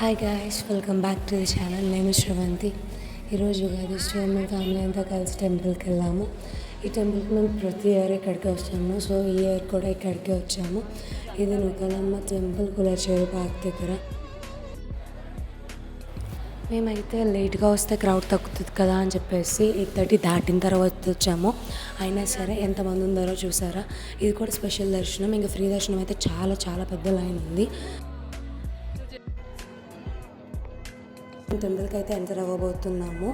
Hi guys welcome back to the channel నేను శ్రవంతి ఈరోజు Ugadi store మేము ఫ్యామిలీ అంతా కలిసి టెంపుల్కి వెళ్ళాము. ఈ టెంపుల్కి మేము ప్రతి ఇయర్ ఇక్కడికి వస్తాము. సో ఈ ఇయర్ కూడా ఇక్కడికి వచ్చాము. ఇది నుకలమ్మ టెంపుల్ కులచేరు పార్క్ దగ్గర. మేమైతే లేట్గా వస్తే క్రౌడ్ తగ్గుతుంది కదా అని చెప్పేసి ఎయిట్ థర్టీ దాటిన తర్వాత వచ్చాము. అయినా సరే ఎంతమంది ఉందారో చూసారా? ఇది కూడా స్పెషల్ దర్శనం. ఇంకా ఫ్రీ దర్శనం అయితే చాలా చాలా పెద్ద లైన్ ఉంది. టెంపుల్కి అయితే ఎంటర్ అవ్వబోతున్నాము.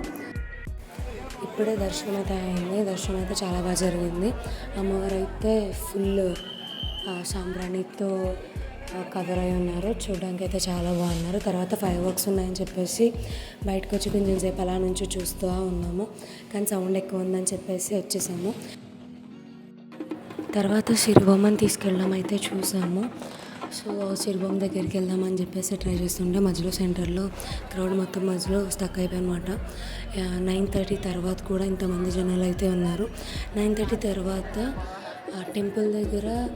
ఇప్పుడే దర్శనం అయితే అయింది దర్శనం అయితే చాలా బాగా జరిగింది. అమ్మవారు అయితే ఫుల్ సాంబ్రాణితో కవర్ అయి ఉన్నారు. చూడడానికి అయితే చాలా బాగున్నారు. తర్వాత ఫైవ్ వర్క్స్ ఉన్నాయని చెప్పేసి బయటకు వచ్చి కొంచెం సేపు అలా నుంచి చూస్తూ ఉన్నాము. కానీ సౌండ్ ఎక్కువ ఉందని చెప్పేసి వచ్చేసాము. తర్వాత సిరిబొమ్మని తీసుకెళ్ళడం అయితే చూసాము. సో సిరిబొమ్మ దగ్గరికి వెళ్దామని చెప్పేసి ట్రై చేస్తుంటే మధ్యలో సెంటర్లో క్రౌడ్ మొత్తం మధ్యలో స్టక్ అయిపోయి నైన్ థర్టీ తర్వాత కూడా ఇంతమంది జనాలు అయితే ఉన్నారు. నైన్ థర్టీ తర్వాత టెంపుల్ దగ్గర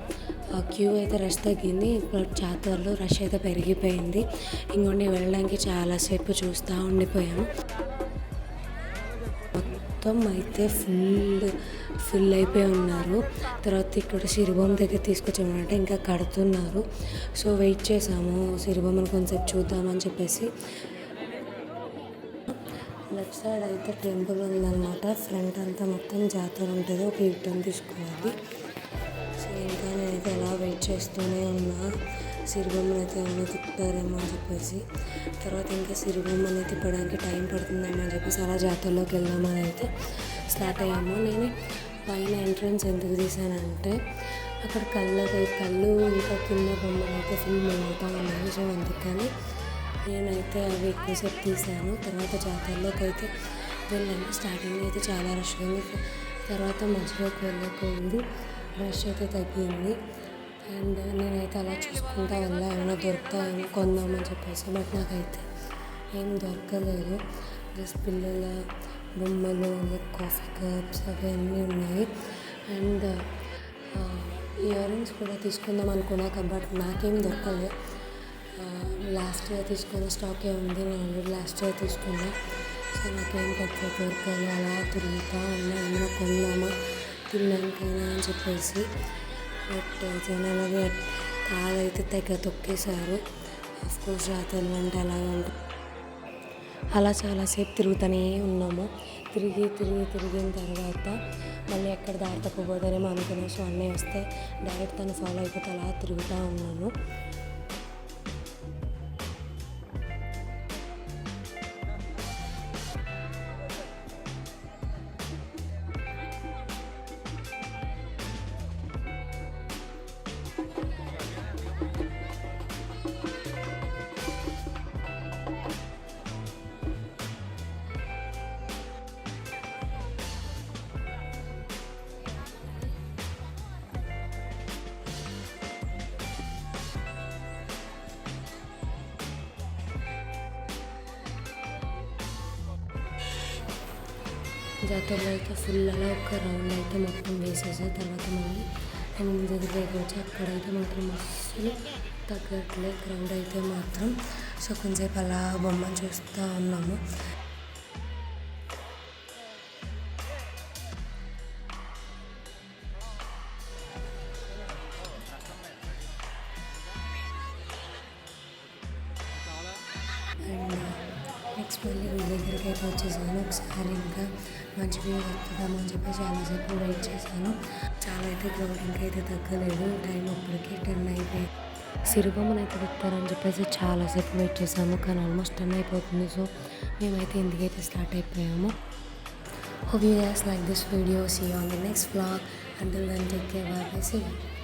క్యూ అయితే రష్ తగ్గింది. ఇప్పుడు జాతరలో రష్ అయితే పెరిగిపోయింది. ఇంకొండి వెళ్ళడానికి చాలాసేపు చూస్తూ ఉండిపోయాము మొత్తం అయితే ఫుల్ ఫుల్ అయిపోయి ఉన్నారు. తర్వాత ఇక్కడ సిరిబొమ్మ దగ్గర తీసుకొచ్చామంటే ఇంకా కడుతున్నారు. సో వెయిట్ చేసాము. సిరిబొమ్మను కొంచెం చూద్దామని చెప్పేసి. లెఫ్ట్ సైడ్ అయితే టెంపుల్ ఉందన్నమాట. ఫ్రంట్ అంతా మొత్తం జాతర ఉంటుంది. ఒక యూటర్న్ తీసుకోవాలి. సో ఇంకా నేనైతే ఎలా వెయిట్ చేస్తూనే ఉన్నా. సిరిబొమ్మను అయితే ఏమైనా తిప్పుతారేమో అని చెప్పేసి. తర్వాత ఇంకా సిరిబొమ్మని తిప్పడానికి టైం పడుతుందేమో అని చెప్పేసి అలా జాతరలోకి వెళ్దామని అయితే స్టార్ట్ అయ్యాము. నేను పైన ఎంట్రన్స్ ఎందుకు తీసానంటే అక్కడ కళ్ళకి కళ్ళు ఇంకా కింద బొమ్మలు అయితే ఫుల్ అవుతా ఉన్నాయి. సో అందుకని నేనైతే అవి ఎక్కువసేపు తీసాను తర్వాత జాతరలోకి అయితే వెళ్ళాను. స్టార్టింగ్ అయితే చాలా రష్గా ఉంది. తర్వాత మధ్యలోకి వెళ్ళకూడదు రష్ అయితే తగ్గింది. అండ్ నేనైతే అలా చూసుకుంటా వెళ్ళా. ఏమైనా దొరుకుతాయేమో కొందామని చెప్పేసి బట్ నాకైతే ఏం దొరకలేదు. జస్ట్ పిల్లల బొమ్మలు కాఫీ కప్స్ అవన్నీ ఉన్నాయి. అండ్ ఇయర్ రింగ్స్ కూడా తీసుకుందాం అనుకున్నాక బట్ నాకేం దొరకలేదు లాస్ట్ ఇయర్ తీసుకున్న స్టాకే ఉంది. నేను ఆల్రెడీ లాస్ట్ ఇయర్ తీసుకున్నా. సో నాకేం పెద్ద దొరకాలి. అలా తిరుగుతా అలా ఏమైనా కొందామా? తిన్నాకైనా అని చెప్పేసి. బట్ జనాలది కాలైతే తెగ తొక్కేశారు. కోర్స్ రాత్రి అంటే అలాగే ఉంటుంది అలా చాలాసేపు తిరుగుతూనే ఉన్నాము. తిరిగి తిరిగి తిరిగిన తర్వాత మళ్ళీ ఎక్కడ దారి తప్పిపోతారేమో అనుకున్నాను సో అన్నీ వస్తే డైరెక్ట్ తను ఫాలో అయిపోతే అలా తిరుగుతూ ఉన్నాను. జాతరలో అయితే ఫుల్ అలా ఒక రౌండ్ అయితే మొత్తం వేసేసా తర్వాత మళ్ళీ ఎనిమిది దగ్గరికి వచ్చి అక్కడైతే మాత్రం అస్సలు తగ్గట్లే క్రౌడ్ అయితే మాత్రం. సో కొంచెంసేపు అలా బొమ్మను చూస్తూ ఉన్నాము. అండ్ నెక్స్ట్ మళ్ళీ వీళ్ళ దగ్గరికి అయితే వచ్చేసాను. ఒకసారి ఇంకా మంచి వ్యూ వస్తుందామని అని చెప్పి చాలాసేపు వెయిట్ చేశాను. చాలా అయితే క్రౌడ్ ఇంకా అయితే తగ్గలేదు. టైం అప్పటికి టెన్ అయితే సిరుబొమ్మను అయితే పెడతారని చెప్పేసి చాలాసేపు వెయిట్ చేసాము కానీ ఆల్మోస్ట్ టెన్ అయిపోతుంది. సో మేమైతే ఇందుకైతే స్టార్ట్ అయిపోయాము. Hope you guys like this video see on the next vlog vlog. Until take care care.